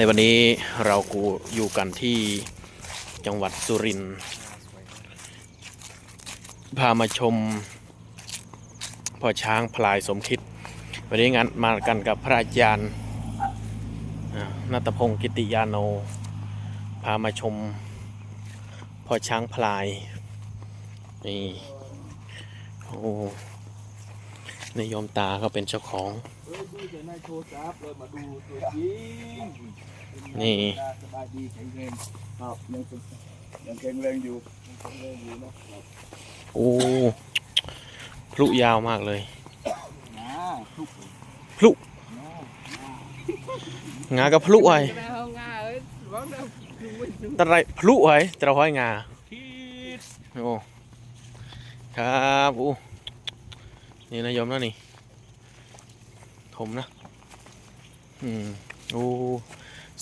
ในวันนี้เรากูอยู่กันที่จังหวัดสุรินทร์พามาชมพ่อช้างพลายสมคิด วันนี้งานมากันกับพระอาจารย์นัตพงศ์กิติยาโน พามาชมพ่อช้างพลายนี่โอ้ในยโยมตาเขาเป็นเจ้าของ เฮ้ยดูจะในโทรศัพท์เลยมาดูตัวจริงนี่ สบายดีแข็งแรงครับยังเป็นยังแข็งแรงอยู่ยังแข็งแรงอยู่นะครับโอ้พลุยาวมากเลย นะทุกพลุงากับพลุไว้แม่เฮางาเอ้ยร้องได้ดูไม่ดูตะไรพลุไว้ตะห้อยงาคิดโอ้ครับโอ้นี่นายโยมแล้วนี่ ถมนะ อืมโอ้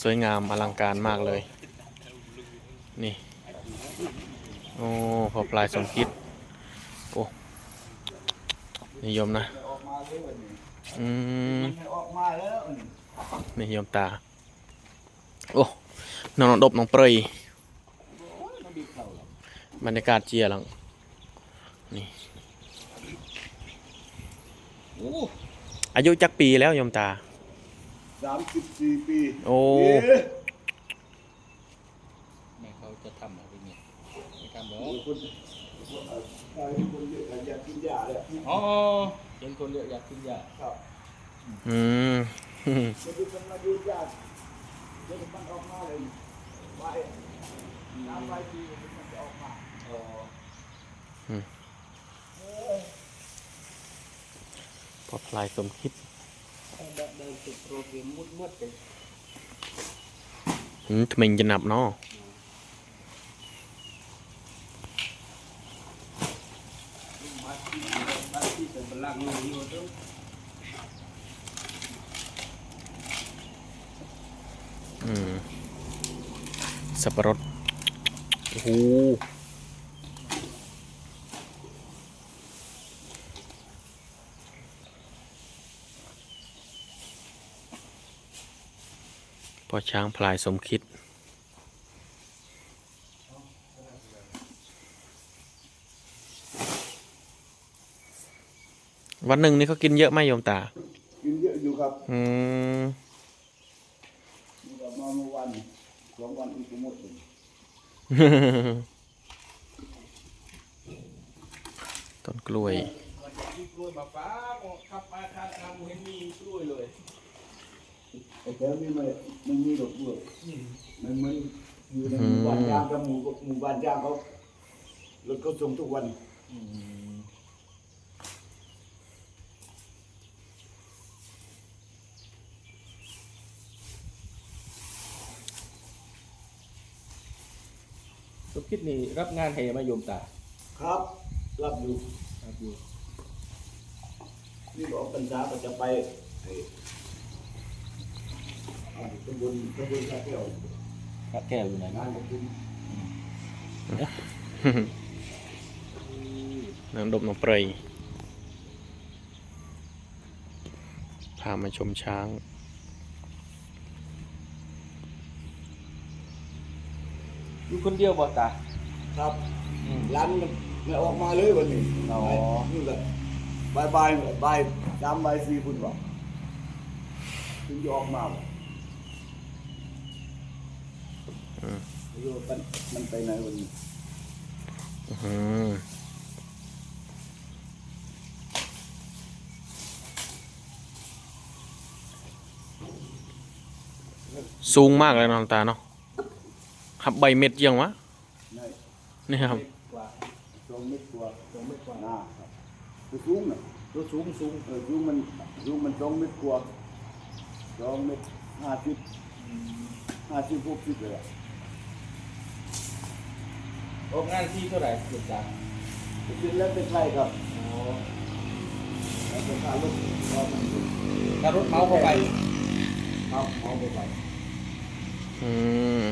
สวยงามอลังการมากเลย นี่ โอ้พอปลายสมคิด โอ้ นิยมนะ อืมนี่ยมตา โอ้ น้องดบน้องเปรยบรรยากาศเจียหลัง นี่อ้ อายุจักปีแล้วโยมตา สามสิบสี่ปีโอ้เอ๊ะแม่เขาจะทำอะไรเนี่ยไม่ทำหรอโอ้ยคนคนเอ่อคนเยอะอยากกินยาเลยอ๋อเห็นคนเยอะอยากกินยาครับอืม มันดูมันมาดูยากเดี๋ยวมันออกมาเลยไว้น้ำไว้ทีมันจะออกมาอ๋อ พอปลายสมคิดเดินเดินติดโปรตีนมุดมุดๆไปอืมทำไมจะหนับเนาะมาที่มาที่เป็นพลังงานอยู่ตรงอืมสับปะรดโอ้โห พอช้างพลายสมคิด วันหนึ่งนี่เขากินเยอะไหมโยมตา กินเยอะอยู่ครับอืมนี่ก็มาเมื่อวันสองวันอีกก็หมดเลยต้นกล้วยมันจะมีกล้วยมาฟ้าก็ขับมาทางทางเห็นมีกล้วยเลย ไอ้แถวนี้มันมันมีดอกด้วยมันเหมันอยู่ในหมู่บ้านยางกับหมู่หมู่บ้านยางเขารถเขาส่งทุกวันอืมสมคิดนี่รับงานแห่มาโยมตา ครับ รับอยู่ครับอยู่นี่บอกปัญษาก็จะไปไอ้อ่า ตำบลตำบลท่าแก้วพระแก้วอยู่ไหนงานของคุณน้ำดมน้ำเปรยพามาชมช้าง อยู่คนเดียวบ่ตา ครับร้านมันไม่ออกมาเลยวันนี้อ๋อ นี่แหละบายบายบายสามบายสี่คุณบอกถึงจะออกมาบ่อืม ไม่รู้ว่ามันมันไปไหนวันนี้สูงมากเลยนาะน้ำตาเนาะครับใบเม็ดยังวะนี่ครับสองเมตรกว่าสองเมตรกว่าหน้าครับตัวสูงน่ะตัวสูงสูงเออสูงมันสูงมันสองเมตรกว่าสองเมตรห้าสิบห้าสิบหกสิบเลยอะ ออกงานที่เท่าไหร่โยมตาเป็นแล้วเป็นไรครับอ๋อแล้วเป็นค่ารถก็มันถ้ารถเมาเข้าไปครับเอาไปไป อืม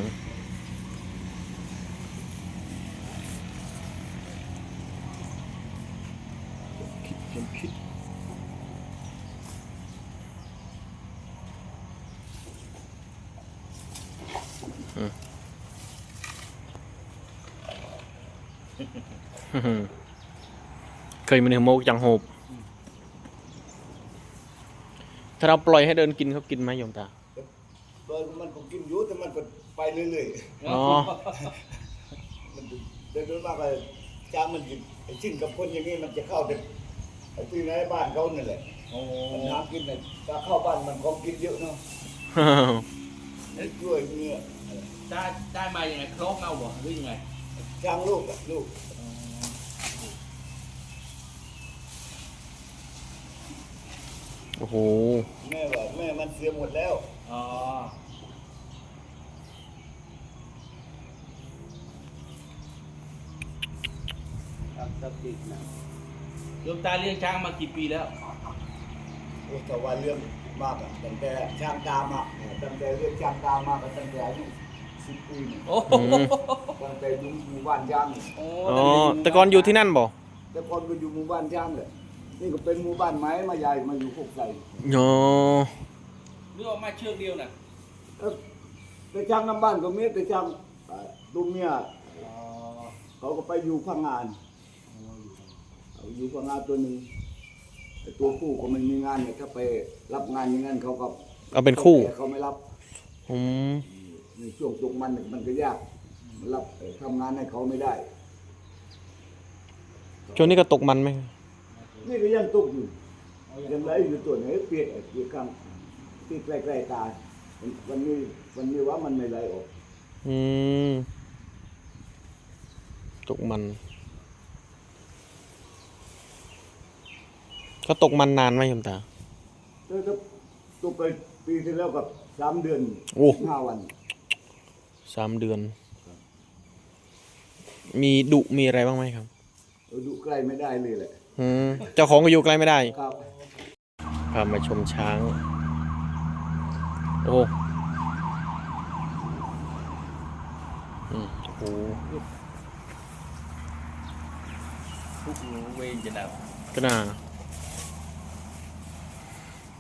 เคยมีเนื้อโมกจังโหบถ้าเราปล่อยให้เดินกินเขากินไหมโยมตาโดยมันก็กินอยู่แต่มันก็ไปเรื่อยอ๋อๆมันเดินมากเลยจ้างมันกินไอ้ชิ้นกับคนอย่างนี้มันจะเข้าแต่ไอ้ที่ในบ้านเขานี่แหละโอ้มันหากินเนี่ยถ้าเข้าบ้านมันของกินเยอะเนาะด้วยเนี่ยได้ได้มายังไงครกเอาบ่หรือยังไง จ้างลูกอะลูกโอ้โห แม่ว่าแม่มันเสียหมดแล้ว อ๋อโยมตาเลี้ยงช้างมากี่ปีแล้ว โอ้แต่ว่าเรื่องมากอะตั้งแต่ช่างตามอะตั้งแต่เรื่องช่างตามมาก็ตั้งแต่อายุ สิบปีนี่โอ้โหอืม ตั้งแต่อยู่หมู่บ้านย่างนี่โอ้อ๋อแต่ก่อนอยู่ที่นั่นบ่แต่ก่อนก็อยู่หมู่บ้านย่างเลยนี่ก็เป็นหมู่บ้านไม้มาใหญ่มาอยู่พวกใส่อ๋อเรื่องมาเชือกเดียวน่ะเอ้อแต่ช่างน้ำบ้านก็มีแต่ช่างเอ่อดูเมียอ๋อเขาก็ไปอยู่พังงานเอาอยู่พังงานตัวหนึ่งแต่ตัวคู่ก็ไม่มีงานเนี่ยถ้าไปรับงานอย่างนั้นเขาก็เอาเป็นคู่แต่เขาไม่รับอืม ในช่วงตกมันเนี่ยมันก็ยากมันรับเอ่อทำงานให้เขาไม่ได้ ช่วงนี้ก็ตกมันไหมนี่ก็ยังตกอยู่ยังไหลอยู่ตัวไหนเปียกไอ้เปียกข้างที่ใกล้ๆตาวันนี้วันนี้ว่ามันไม่ไหลออก อืมตกมันก็ตกมันนานไหมโยมตาแล้วก็ตกไปปีที่แล้วกับสามเดือนโอ้ห้าวัน สามเดือน มีดุมีอะไรบ้างไหมครับเราดูใกล้ไม่ได้เลยแหละอืมเจ้าของก็อยู่ใกล้ไม่ได้ครับพามาชมช้าง โอ้อืมโอ้โหทุกรู้เวรจะดับก็น่า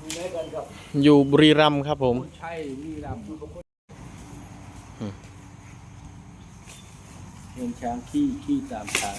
มีไหนกันครับอยู่บุรีรัมย์ครับผม ใช่วีรำ เงินช้างขี้ขี้ตามช้าง